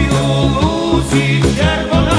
Ой, у лузі червона.